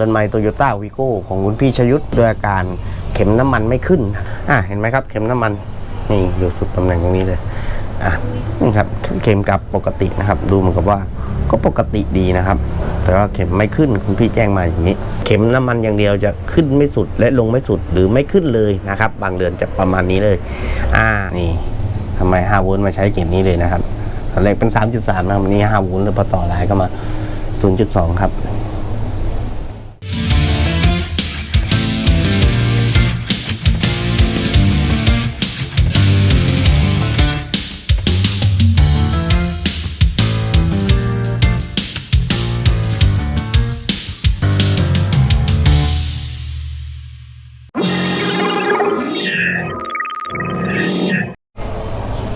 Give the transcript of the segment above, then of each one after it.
ดินไมโตโยต้าวีโก้ของคุณพี่ชยุทธด้วยอาการเข็มน้ำมันไม่ขึ้นอะเห็นไหมครับ เข็มน้ำมันนี่อยู่สุดตำแหน่งตรงนี้เลยอะนี่ครับเข็มกลับปกตินะครับ ดูเหมือนกับว่าก็ปกติดีนะครับ แต่ว่าเข็มไม่ขึ้นคุณพี่แจ้งมาอย่างนี้ เข็มน้ำมันอย่างเดียวจะขึ้นไม่สุดและลงไม่สุดหรือไม่ขึ้นเลยนะครับ บางเดือนจะประมาณนี้เลย อ่านี่ทำไม5โวลต์มาใช้เกณฑ์นี้เลยนะครับตอนแรกเป็น 3.3นะครับวันนี้5โวลต์เลยพอต่อหลายก็มา 0.2 ครับ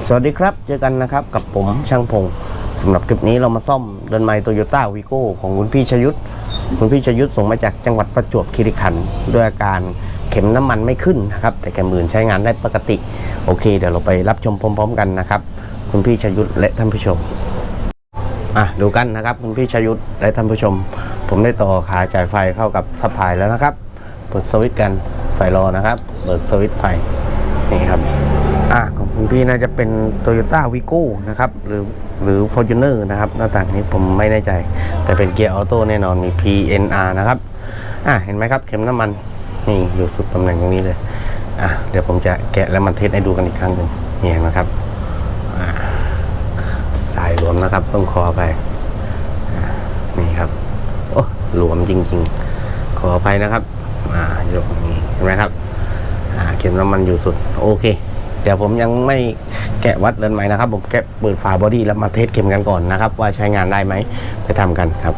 สวัสดีครับ เจอกันนะครับ กับผมช่างพงสำหรับคลิปนี้เรามาซ่อมเดินไมโตโยต้าวีโก้ของคุณพี่ชยุทธคุณพี่ชยุทธส่งมาจากจังหวัดประจวบคีรีขันธ์ด้วยอาการเข็มน้ำมันไม่ขึ้นนะครับ แต่แกมือนใช้งานได้ปกติ โอเค เดี๋ยวเราไปรับชมพร้อม ๆ กันนะครับ คุณพี่ชยุทธและท่านผู้ชมอะดูกันนะครับ คุณพี่ชยุทธและท่านผู้ชม ผมได้ต่อขาจ่ายไฟเข้ากับซัพพลายแล้วนะครับเปิดสวิตช์กันไฟรอนะครับ เปิดสวิตช์ไฟนี่ครับ อะของคุณพี่น่าจะเป็น Toyota v i g o นะครับ หรือหรือ Fortuner นะครับ หน้าต่างนี้ผมไม่แน่ใจ แต่เป็นเกียร์ออโต้แน่นอนมี PNR นะครับ อะเห็นไหมครับ เข็มน้ำมัน นี่อยู่สุดตำแหน่งตรงนี้เลย อะเดี๋ยวผมจะแกะแล้วมันเทสให้ดูกันอีกครั้งหนึ่งนี่เห็นไหมครับอ่าสายหลวมนะครับต้องคอไปอนี่ครับโอ้หลวมจริง ๆ ขออภัยนะครับ อ่าอย่างนี้เห็นไหมครับ อ่าเข็มน้ำมันอยู่สุด โอเค เดี๋ยวผมยังไม่แกะวัดเดินไหมนะครับ ผมแกะเปิดฝาบอดี้แล้วมาเทสเข็มกันก่อนนะครับ ว่าใช้งานได้ไหมไปทำกันครับ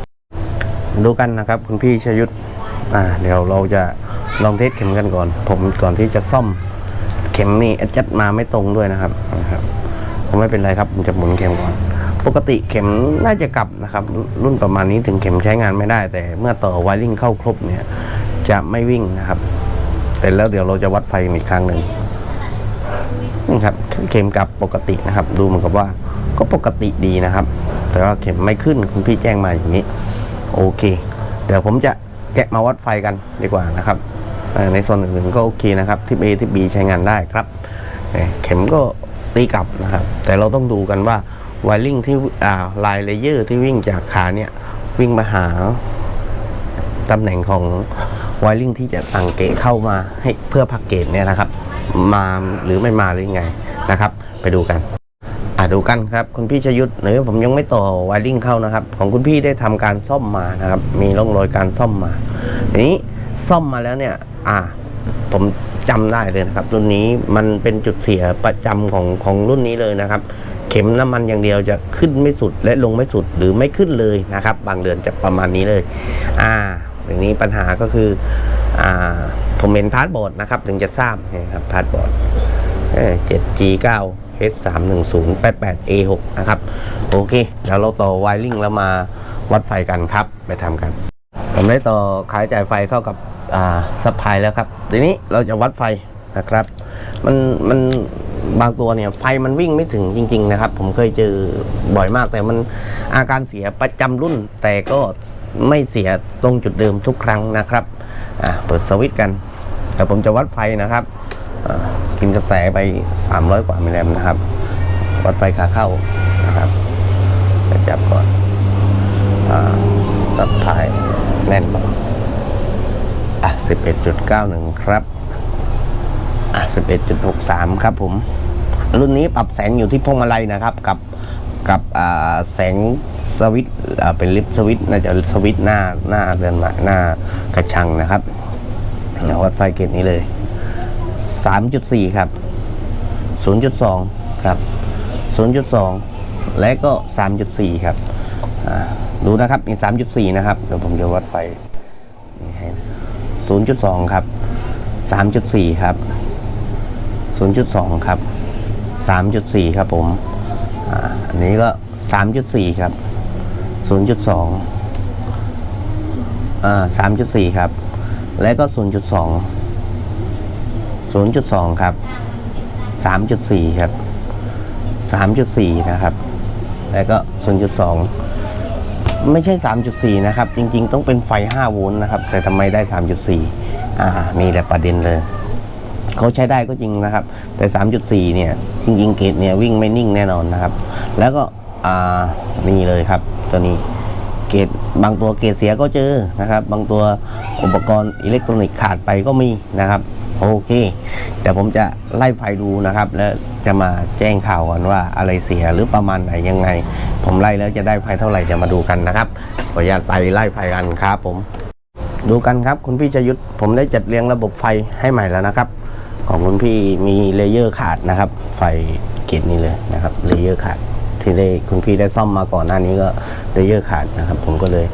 ดูกันนะครับคุณพี่ชยุทธอ่าเดี๋ยวเราจะลองเทสเข็มกันก่อน ผมก่อนที่จะซ่อมเข็มนี่จัดมาไม่ตรงด้วยนะครับนะครับผมไม่เป็นไรครับผมจะหมุนเข็มก่อน ปกติเข็มน่าจะกลับนะครับ รุ่นประมาณนี้ถึงเข็มใช้งานไม่ได้ แต่เมื่อต่อไวริ่งเข้าครบเนี่ยจะไม่วิ่งนะครับ แต่แล้วเดี๋ยวเราจะวัดไฟอีกครั้งหนึ่ง ครับเข็มกลับปกตินะครับ ดูเหมือนกับว่าก็ปกติดีนะครับ แต่ว่าเข็มไม่ขึ้นคุณพี่แจ้งมาอย่างนี้ โอเค เดี๋ยวผมจะแกะมาวัดไฟกันดีกว่านะครับในส่วนอื่นก็โอเคนะครับทิป A ทิป B ใช้งานได้ครับเเข็มก็ตีกลับนะครับ แต่เราต้องดูกันว่าไวริงที่ลายเลเยอร์ที่วิ่งจากขาเนี่ยวิ่งมาหาตำแหน่งของไวริงที่จะสั่งเกะเข้ามาให้เพื่อพักเกตเนี่ยนะครับ มาหรือไม่มาหรือยังไงนะครับ ไปดูกันอะดูกันครับคุณพี่ชยุทธหรือผมยังไม่ต่อไวริ่งเข้านะครับ ของคุณพี่ได้ทำการซ่อมมานะครับ มีร่องรอยการซ่อมมาทีนี้ซ่อมมาแล้วเนี่ย อะผมจำได้เลยนะครับ รุ่นนี้มันเป็นจุดเสียประจำของของรุ่นนี้เลยนะครับ เข็มน้ำมันอย่างเดียวจะขึ้นไม่สุดและลงไม่สุดหรือไม่ขึ้นเลยนะครับ บางเดือนจะประมาณนี้เลย อ่าอย่างนี้ปัญหาก็คือ อ่า ผมเห็นพาสบอร์ดนะครับ ถึงจะทราบนะครับพาสบอร์ด 7 G 9 H 3 1 0 8 8 A 6 นะครับ โอเคเดี๋ยวเราต่อไวริงแล้วมาวัดไฟกันครับ ไปทำกัน ผมได้ต่อขายจ่ายไฟเข้ากับอ่าซัพพลายแล้วครับ ทีนี้เราจะวัดไฟนะครับ มันมันบางตัวเนี่ยไฟมันวิ่งไม่ถึงจริง ๆ นะครับ ผมเคยเจอบ่อยมากแต่มันอาการเสียประจำรุ่น แต่ก็ไม่เสียตรงจุดเดิมทุกครั้งนะครับอ่าเปิดสวิตช์กัน แต่ผมจะวัดไฟนะครับกินกระแสไป 300 กว่ามิลลิแอมป์นะครับ วัดไฟขาเข้านะครับจะจับก่อนอสับพายแน่นปะอะ 11.91 ครับ อะ 11.63 ครับผม รุ่นนี้ปรับแสงอยู่ที่พวงมาลัยนะครับ กับกับแสงสวิตเป็นลิฟสวิตน่าจะสวิตหน้าหน้าเรือนมาหน้ากระชังนะครับ เดี๋ยววัดไฟเกตนี้เลย 3.4 ครับ 0.2 ครับ 0.2 และก็ 3.4 ครับดูนะครับนี่3.4 นะครับ เดี๋ยวผมจะวัดไฟ0.2 ครับ 3.4 ครับ 0.2 ครับ 3.4 ครับผมอันนี้ก็ 3.4 ครับ 0.2อ่า3.4 ครับ และก็ 0.2 0.2 ครับ 3.4 ครับ 3.4 นะครับ แล้วก็ 0.2 ไม่ใช่ 3.4 นะครับ จริงๆ ต้องเป็นไฟ 5 โวลต์นะครับ แต่ทำไมได้ 3.4 อ่า นี่แหละประเด็นเลยเขาใช้ได้ก็จริงนะครับ แต่ 3.4 เนี่ย จริงๆ เกรดเนี่ยวิ่งไม่นิ่งแน่นอนนะครับ แล้วก็ อ่า นี่เลยครับ ตัวนี้ เกรดบางตัวเกรดเสียก็เจอนะครับ บางตัวอุปกรณ์อิเล็กทรอนิกส์ขาดไปก็มีนะครับโอเคเดี๋ยวผมจะไล่ไฟดูนะครับ แล้วจะมาแจ้งข่าวกันว่าอะไรเสียหรือประมาณไหนยังไง ผมไล่แล้วจะได้ไฟเท่าไหร่จะมาดูกันนะครับขออนุญาตไปไล่ไฟกันครับผม ดูกันครับคุณพี่ชยุทธผมได้จัดเรียงระบบไฟให้ใหม่แล้วนะครับ ของคุณพี่มีเลเยอร์ขาดนะครับ ไฟเกตนี้เลยนะครับเลเยอร์ขาด ที่ได้คุณพี่ได้ซ่อมมาก่อนหน้านี้ก็เลเยอร์ขาดนะครับ ผมก็เลย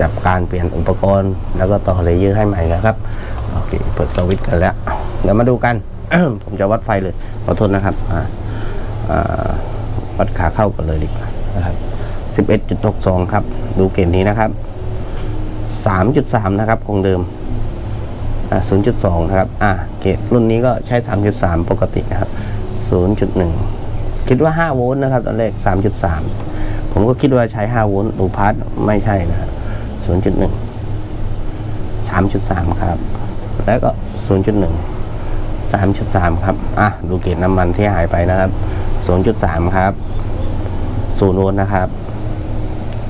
จับการเปลี่ยนอุปกรณ์ แล้วก็ต่อเลเยอร์ให้ใหม่แล้วครับโอเคเปิดสวิตช์กันแล้ว เดี๋ยวมาดูกัน ผมจะวัดไฟเลยขอโทษนะครับวัดขาเข้ากันเลยดีกว่านะครับ11.62 ครับ ดูเกณฑ์นี้นะครับ 3.3 นะครับคงเดิม0.2 นะครับ อ่าเกรดรุ่นนี้ก็ใช้ 3.3 ปกตินะครับ 0.1 คิดว่า 5 โวลต์นะครับ ตอนแรก 3.3 ผมก็คิดว่าใช้ 5 โวลต์ดูพาร์ทไม่ใช่นะครับ0.1 3.3 ครับ แล้วก็ 0.1 3.3 ครับ อะ ดูเกรดน้ำมันที่หายไปนะครับ 0.3 ครับ 0 โวลต์นะครับ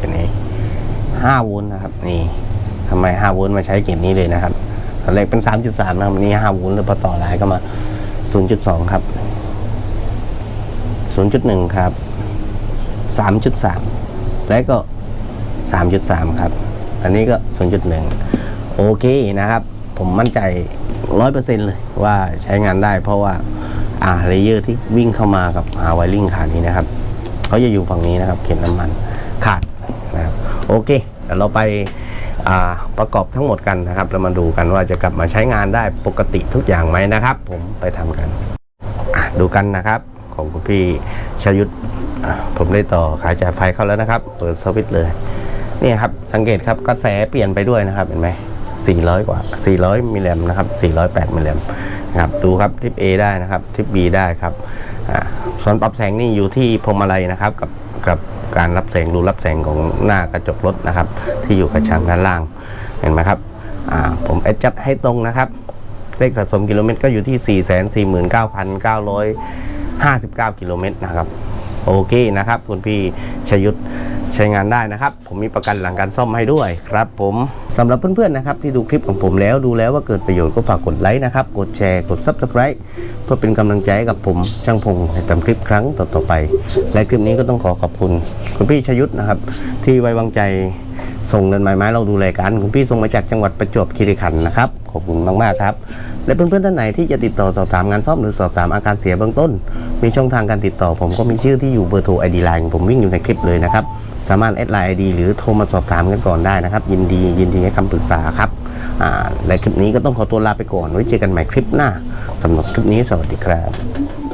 อันนี้ 5 โวลต์นะครับ นี่ทำไม 5 โวลต์มาใช้เกรดนี้เลยนะครับตอนแรกเป็น 3.3 นะครับนนี้5โวลต์เลยพอต่อหลายก็มา 0.2 ครับ 0.1 ครับ 3.3 และก็ 3.3 ครับ อันนี้ก็ 0.1 โอเคนะครับ ผมมั่นใจ 100%เลยว่าใช้งานได้เพราะว่าอ่าเลเยอร์ที่วิ่งเข้ามากับหาไวริงขานี้นะครับเขาจะอยู่ฝั่งนี้นะครับ เข็มน้ำมันขาดนะครับโอเคเดี๋ยวเราไปอ่าประกอบทั้งหมดกันนะครับแล้วมาดูกันว่าจะกลับมาใช้งานได้ปกติทุกอย่างไหมนะครับ ผมไปทำกันดูกันนะครับ ของคุณพี่ชยุทธผมได้ต่อขายจ่ายไฟเข้าแล้วนะครับ เปิดสวิตช์เลยนี่ครับสังเกตครับกระแสเปลี่ยนไปด้วยนะครับเห็นไหม400 กว่า 400 มิลลิแอมนะครับ 408 มิลลิแอมนะครับดูครับทิป A ได้นะครับทิป B ได้ครับส่วนปรับแสงนี่อยู่ที่พวงมาลัยนะครับกับกับการรับแสงรูรับแสงของหน้ากระจกรถนะครับ ที่อยู่กระชังด้านล่างเห็นไหมครับผมแอดจัดให้ตรงนะครับ เลขสะสมกิโลเมตรก็อยู่ที่ 59 กิโลเมตรนะครับโอเคนะครับ คุณพี่ชยุทธใช้งานได้นะครับ ผมมีประกันหลังการซ่อมให้ด้วยครับผมสำหรับเพื่อนๆนะครับที่ดูคลิปของผมแล้วดูแล้วว่าเกิดประโยชน์ก็ฝากกดไลค์นะครับ กดแชร์กด Subscribe เพื่อเป็นกำลังใจกับผมช่างพงในทำคลิปครั้งต่อๆไป และคลิปนี้ก็ต้องขอขอบคุณ คุณพี่ชยุทธนะครับ ที่ไว้วางใจส่งเงินไม้ไม้เราดูแลกัน คุณพี่ส่งมาจากจังหวัดประจวบคีรีขันธ์นะครับ อบคุณมากๆครับ และเพื่อนๆท่านไหนที่จะติดต่อสอบถามงานซ่อมหรือสอบถามอาการเสียเบื้องต้น มีช่องทางการติดต่อ ผมก็มีชื่อที่อยู่เบอร์โทรไอดีไลน์ผมวิ่งอยู่ในคลิปเลยนะครับสามารถแอดไลน์ไอดีหรือโทรมาสอบถามกันก่อนได้นะครับ ยินดียินดีให้คำปรึกษาครับและคลิปนี้ก็ต้องขอตัวลาไปก่อนไว้เจอกันใหม่คลิปหน้าสำหรับคลิปนี้สวัสดีครับ